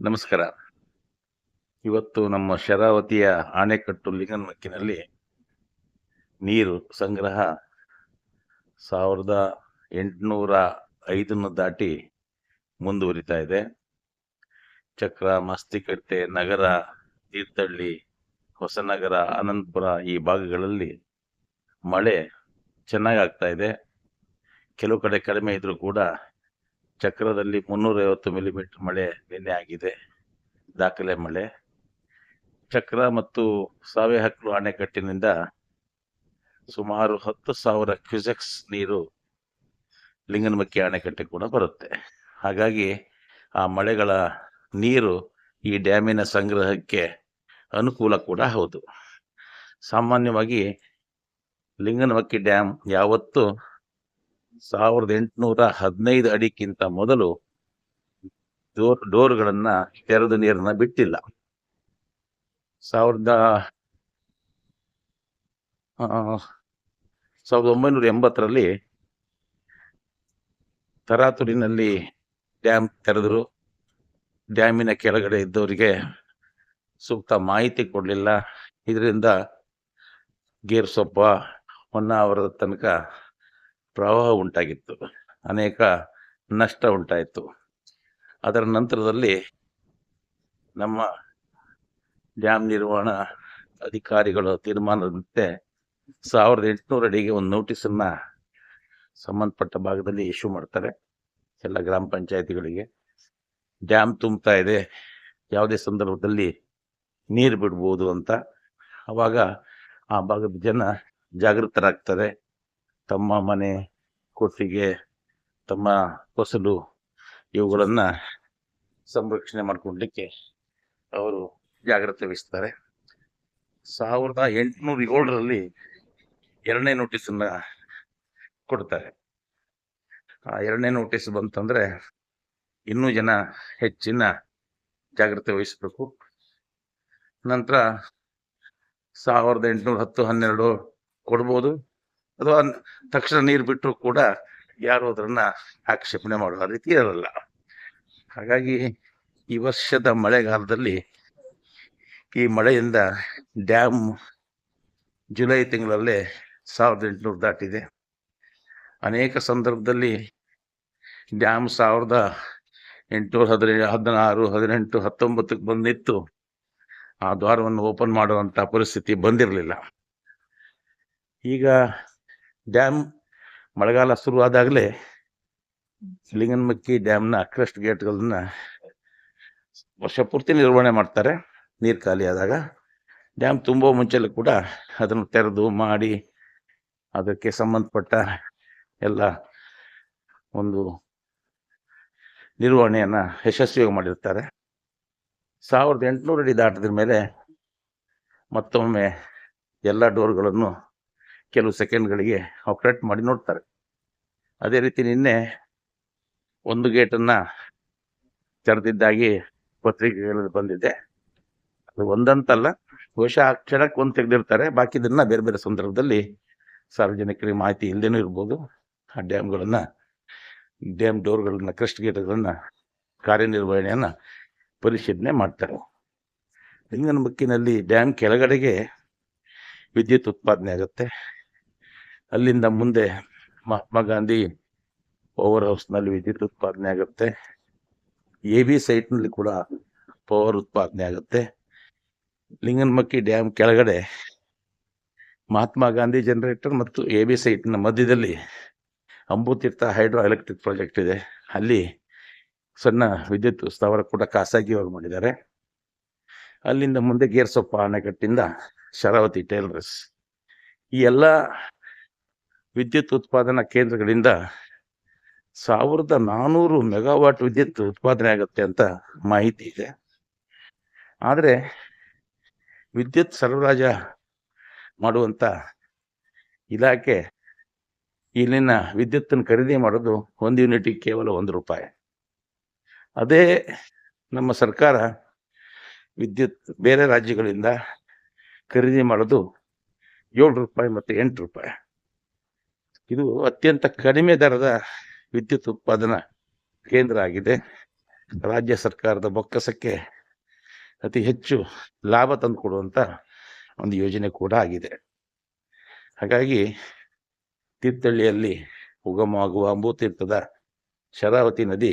ನಮಸ್ಕಾರ. ಇವತ್ತು ನಮ್ಮ ಶರಾವತಿಯ ಆಣೆಕಟ್ಟು ಲಿಂಗನಮಕ್ಕಿನಲ್ಲಿ ನೀರು ಸಂಗ್ರಹ ಸಾವಿರದ ಎಂಟುನೂರ ಐದನ್ನು ದಾಟಿ ಮುಂದುವರಿತಾ ಇದೆ. ಚಕ್ರ, ಮಸ್ತಿಕಟ್ಟೆ, ನಗರ, ತೀರ್ಥಹಳ್ಳಿ, ಹೊಸನಗರ, ಅನಂತಪುರ ಈ ಭಾಗಗಳಲ್ಲಿ ಮಳೆ ಚೆನ್ನಾಗಿ ಆಗ್ತಾ ಇದೆ. ಕೆಲವು ಕಡೆ ಕಡಿಮೆ ಇದ್ರೂ ಕೂಡ ಚಕ್ರದಲ್ಲಿ ಮುನ್ನೂರೈವತ್ತು ಮಿಲಿಮೀಟರ್ ಮಳೆ ನಿನ್ನೆ ಆಗಿದೆ. ದಾಖಲೆ ಮಳೆ. ಚಕ್ರ ಮತ್ತು ಸಾವೆಹಕ್ಲು ಅಣೆಕಟ್ಟಿನಿಂದ ಸುಮಾರು ಹತ್ತು ಸಾವಿರ ಕ್ಯೂಸೆಕ್ಸ್ ನೀರು ಲಿಂಗನಮಕ್ಕಿ ಅಣೆಕಟ್ಟೆ ಕೂಡ ಬರುತ್ತೆ. ಹಾಗಾಗಿ ಆ ಮಳೆಗಳ ನೀರು ಈ ಡ್ಯಾಮಿನ ಸಂಗ್ರಹಕ್ಕೆ ಅನುಕೂಲ ಕೂಡ ಹೌದು. ಸಾಮಾನ್ಯವಾಗಿ ಲಿಂಗನಮಕ್ಕಿ ಡ್ಯಾಮ್ ಯಾವತ್ತೂ ಸಾವಿರದ ಎಂಟುನೂರ ಹದಿನೈದು ಅಡಿಕ್ಕಿಂತ ಮೊದಲು ಡೋರ್, ಡೋರ್ಗಳನ್ನ ತೆರೆದು ನೀರನ್ನ ಬಿಟ್ಟಿಲ್ಲ. ಸಾವಿರದ ಸಾವಿರದ ಒಂಬೈನೂರ ಎಂಬತ್ತರಲ್ಲಿ ತರಾತುರಿನಲ್ಲಿ ಡ್ಯಾಮ್ ತೆರೆದರು. ಡ್ಯಾಮಿನ ಕೆಳಗಡೆ ಇದ್ದವರಿಗೆ ಸೂಕ್ತ ಮಾಹಿತಿ ಕೊಡಲಿಲ್ಲ. ಇದರಿಂದ ಗೇರ್ಸೊಪ್ಪ ಹೊನ್ನಾವರದ ತನಕ ಪ್ರವಾಹ ಉಂಟಾಗಿತ್ತು. ಅನೇಕ ನಷ್ಟ ಉಂಟಾಯಿತು. ಅದರ ನಂತರದಲ್ಲಿ ನಮ್ಮ ಡ್ಯಾಮ್ ನಿರ್ವಹಣಾ ಅಧಿಕಾರಿಗಳು ತೀರ್ಮಾನದಂತೆ ಸಾವಿರದ ಎಂಟುನೂರು ಅಡಿಗೆ ಒಂದು ನೋಟಿಸನ್ನು ಸಂಬಂಧಪಟ್ಟ ಭಾಗದಲ್ಲಿ ಇಶ್ಯೂ ಮಾಡ್ತಾರೆ ಎಲ್ಲ ಗ್ರಾಮ ಪಂಚಾಯತಿಗಳಿಗೆ. ಡ್ಯಾಮ್ ತುಂಬ್ತಾ ಇದೆ. ಯಾವುದೇ ಸಂದರ್ಭದಲ್ಲಿ ನೀರು ಬಿಡ್ಬೋದು ಅಂತ. ಆವಾಗ ಆ ಭಾಗದ ಜನ ಜಾಗೃತರಾಗ್ತಾರೆ. ತಮ್ಮ ಮನೆ ಕೊಟ್ಟಿಗೆ, ತಮ್ಮ ಫಸಲು ಇವುಗಳನ್ನ ಸಂರಕ್ಷಣೆ ಮಾಡ್ಕೊಡ್ಲಿಕ್ಕೆ ಅವರು ಜಾಗ್ರತೆ ವಹಿಸ್ತಾರೆ. ಸಾವಿರದ ಎಂಟುನೂರ ಏಳರಲ್ಲಿ ಎರಡನೇ ನೋಟಿಸನ್ನ ಕೊಡ್ತಾರೆ. ಆ ಎರಡನೇ ನೋಟಿಸ್ ಬಂತಂದ್ರೆ ಇನ್ನೂ ಜನ ಹೆಚ್ಚಿನ ಜಾಗ್ರತೆ ವಹಿಸಬೇಕು. ನಂತರ ಸಾವಿರದ ಎಂಟುನೂರ ಹತ್ತು ಹನ್ನೆರಡು ಕೊಡ್ಬೋದು. ಅಥವಾ ತಕ್ಷಣ ನೀರು ಬಿಟ್ಟರು ಕೂಡ ಯಾರು ಅದನ್ನ ಆಕ್ಷೇಪಣೆ ಮಾಡುವ ರೀತಿ ಇರಲ್ಲ. ಹಾಗಾಗಿ ಈ ವರ್ಷದ ಮಳೆಗಾಲದಲ್ಲಿ ಈ ಮಳೆಯಿಂದ ಡ್ಯಾಮ್ ಜುಲೈ ತಿಂಗಳಲ್ಲೇ ಸಾವಿರದ ಎಂಟುನೂರು ದಾಟಿದೆ. ಅನೇಕ ಸಂದರ್ಭದಲ್ಲಿ ಡ್ಯಾಮ್ ಸಾವಿರದ ಎಂಟುನೂರ ಹದಿನೈದು ಹದಿನಾರು, ಹದಿನೆಂಟು, ಹತ್ತೊಂಬತ್ತಕ್ಕೆ ಬಂದಿತ್ತು. ಆ ದ್ವಾರವನ್ನು ಓಪನ್ ಮಾಡುವಂಥ ಪರಿಸ್ಥಿತಿ ಬಂದಿರಲಿಲ್ಲ. ಈಗ ಡ್ಯಾಮ್ ಮಳೆಗಾಲ ಶುರುವಾದಾಗಲೇ ಲಿಂಗನಮಕ್ಕಿ ಡ್ಯಾಮ್ನ ಅಕ್ರೆಸ್ಟ್ ಗೇಟ್ಗಳನ್ನ ವರ್ಷ ಪೂರ್ತಿ ನಿರ್ವಹಣೆ ಮಾಡ್ತಾರೆ ನೀರು ಖಾಲಿ ಆದಾಗ. ಡ್ಯಾಮ್ ತುಂಬೋ ಮುಂಚೆಲೂ ಕೂಡ ಅದನ್ನು ತೆರೆದು ಮಾಡಿ ಅದಕ್ಕೆ ಸಂಬಂಧಪಟ್ಟ ಎಲ್ಲ ಒಂದು ನಿರ್ವಹಣೆಯನ್ನು ಯಶಸ್ವಿಯಾಗಿ ಮಾಡಿರ್ತಾರೆ. ಸಾವಿರದ ಎಂಟುನೂರು ಅಡಿ ದಾಟಿದ ಮೇಲೆ ಮತ್ತೊಮ್ಮೆ ಎಲ್ಲ ಡೋರ್ಗಳನ್ನು ಕೆಲವು ಸೆಕೆಂಡ್ಗಳಿಗೆ ಆಪ್ರೇಟ್ ಮಾಡಿ ನೋಡ್ತಾರೆ. ಅದೇ ರೀತಿ ನಿನ್ನೆ ಒಂದು ಗೇಟನ್ನು ತೆರೆದಿದ್ದಾಗಿ ಪತ್ರಿಕೆಗಳಲ್ಲಿ ಬಂದಿದೆ. ಅದು ಒಂದಂತಲ್ಲ, ಬಹುಶಃ ಅಕ್ಷರಕ್ಕೆ ಒಂದು ತೆಗೆದಿರ್ತಾರೆ. ಬಾಕಿದನ್ನು ಬೇರೆ ಬೇರೆ ಸಂದರ್ಭದಲ್ಲಿ ಸಾರ್ವಜನಿಕರಿಗೆ ಮಾಹಿತಿ ಇಲ್ಲದೇನೂ ಇರ್ಬೋದು. ಆ ಡ್ಯಾಮ್ಗಳನ್ನು, ಡ್ಯಾಮ್ ಡೋರ್ಗಳನ್ನು, ಕ್ರಸ್ಟ್ ಗೇಟ್ಗಳನ್ನು ಕಾರ್ಯನಿರ್ವಹಣೆಯನ್ನು ಪರಿಶೀಲನೆ ಮಾಡ್ತಾರೆ. ಲಿಂಗನಮಕ್ಕಿನಲ್ಲಿ ಡ್ಯಾಮ್ ಕೆಳಗಡೆಗೆ ವಿದ್ಯುತ್ ಉತ್ಪಾದನೆ ಆಗುತ್ತೆ. ಅಲ್ಲಿಂದ ಮುಂದೆ ಮಹಾತ್ಮ ಗಾಂಧಿ ಪವರ್ ಹೌಸ್ನಲ್ಲಿ ವಿದ್ಯುತ್ ಉತ್ಪಾದನೆ ಆಗುತ್ತೆ. ಎ ಬಿ ಸೈಟ್ನಲ್ಲಿ ಕೂಡ ಪವರ್ ಉತ್ಪಾದನೆ ಆಗುತ್ತೆ. ಲಿಂಗನಮಕ್ಕಿ ಡ್ಯಾಮ್ ಕೆಳಗಡೆ ಮಹಾತ್ಮ ಗಾಂಧಿ ಜನರೇಟರ್ ಮತ್ತು ಎ ಬಿ ಸೈಟ್ನ ಮಧ್ಯದಲ್ಲಿ ಅಂಬುತೀರ್ಥ ಹೈಡ್ರೋ ಎಲೆಕ್ಟ್ರಿಕ್ ಪ್ರಾಜೆಕ್ಟ್ ಇದೆ. ಅಲ್ಲಿ ಸಣ್ಣ ವಿದ್ಯುತ್ ಸ್ಥಾವರ ಕೂಡ ಖಾಸಗಿಯಾಗಿ ಮಾಡಿದ್ದಾರೆ. ಅಲ್ಲಿಂದ ಮುಂದೆ ಗೇರ್ಸೊಪ್ಪ ಅಣೆಕಟ್ಟಿಂದ ಶರಾವತಿ ಟೇಲರ್ಸ್ ಈ ಎಲ್ಲ ವಿದ್ಯುತ್ ಉತ್ಪಾದನಾ ಕೇಂದ್ರಗಳಿಂದ ಸಾವಿರದ ನಾನೂರು ಮೆಗಾವಾಟ್ ವಿದ್ಯುತ್ ಉತ್ಪಾದನೆ ಆಗುತ್ತೆ ಅಂತ ಮಾಹಿತಿ ಇದೆ. ಆದರೆ ವಿದ್ಯುತ್ ಸರಬರಾಜ ಮಾಡುವಂಥ ಇಲಾಖೆ ಇಲ್ಲಿನ ವಿದ್ಯುತ್ತನ್ನು ಖರೀದಿ ಮಾಡೋದು ಒಂದು ಯೂನಿಟಿಗೆ ಕೇವಲ ಒಂದು ರೂಪಾಯಿ. ಅದೇ ನಮ್ಮ ಸರ್ಕಾರ ವಿದ್ಯುತ್ ಬೇರೆ ರಾಜ್ಯಗಳಿಂದ ಖರೀದಿ ಮಾಡೋದು ಏಳು ರೂಪಾಯಿ ಮತ್ತು ಎಂಟು ರೂಪಾಯಿ. ಇದು ಅತ್ಯಂತ ಕಡಿಮೆ ದರದ ವಿದ್ಯುತ್ ಉತ್ಪಾದನಾ ಕೇಂದ್ರ ಆಗಿದೆ. ರಾಜ್ಯ ಸರ್ಕಾರದ ಬೊಕ್ಕಸಕ್ಕೆ ಅತಿ ಹೆಚ್ಚು ಲಾಭ ತಂದುಕೊಡುವಂಥ ಒಂದು ಯೋಜನೆ ಕೂಡ ಆಗಿದೆ. ಹಾಗಾಗಿ ತೀರ್ಥಹಳ್ಳಿಯಲ್ಲಿ ಉಗಮವಾಗುವ ಅಂಬುತೀರ್ಥದ ಶರಾವತಿ ನದಿ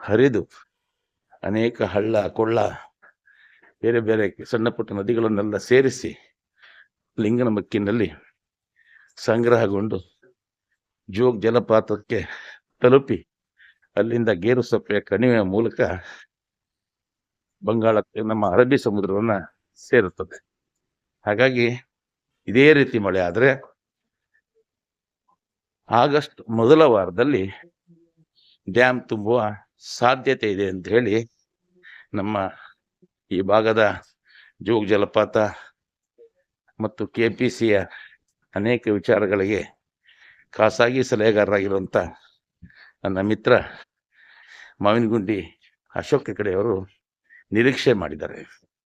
ಹರಿದು ಅನೇಕ ಹಳ್ಳ, ಕೊಳ್ಳ, ಬೇರೆ ಬೇರೆ ಸಣ್ಣ ಪುಟ್ಟ ನದಿಗಳನ್ನೆಲ್ಲ ಸೇರಿಸಿ ಲಿಂಗನಮಕ್ಕಿನಲ್ಲಿ ಸಂಗ್ರಹಗೊಂಡು ಜೋಗ್ ಜಲಪಾತಕ್ಕೆ ತಲುಪಿ ಅಲ್ಲಿಂದ ಗೇರು ಸೊಪ್ಪೆಯ ಕಣಿವೆಯ ಮೂಲಕ ಬಂಗಾಳಕ್ಕೆ ನಮ್ಮ ಅರಬ್ಬಿ ಸಮುದ್ರವನ್ನ ಸೇರುತ್ತದೆ. ಹಾಗಾಗಿ ಇದೇ ರೀತಿ ಮಳೆ ಆದರೆ ಆಗಸ್ಟ್ ಮೊದಲ ವಾರದಲ್ಲಿ ಡ್ಯಾಮ್ ತುಂಬುವ ಸಾಧ್ಯತೆ ಇದೆ ಅಂತ ಹೇಳಿ ನಮ್ಮ ಈ ಭಾಗದ ಜೋಗ್ ಜಲಪಾತ ಮತ್ತು ಕೆ ಪಿ ಸಿಯ ಅನೇಕ ವಿಚಾರಗಳಿಗೆ ಖಾಸಗಿ ಸಲಹೆಗಾರರಾಗಿರುವಂಥ ನನ್ನ ಮಿತ್ರ ಮಾವಿನಗುಂಡಿ ಅಶೋಕ್ ಕಡೆಯವರು ನಿರೀಕ್ಷೆ ಮಾಡಿದ್ದಾರೆ.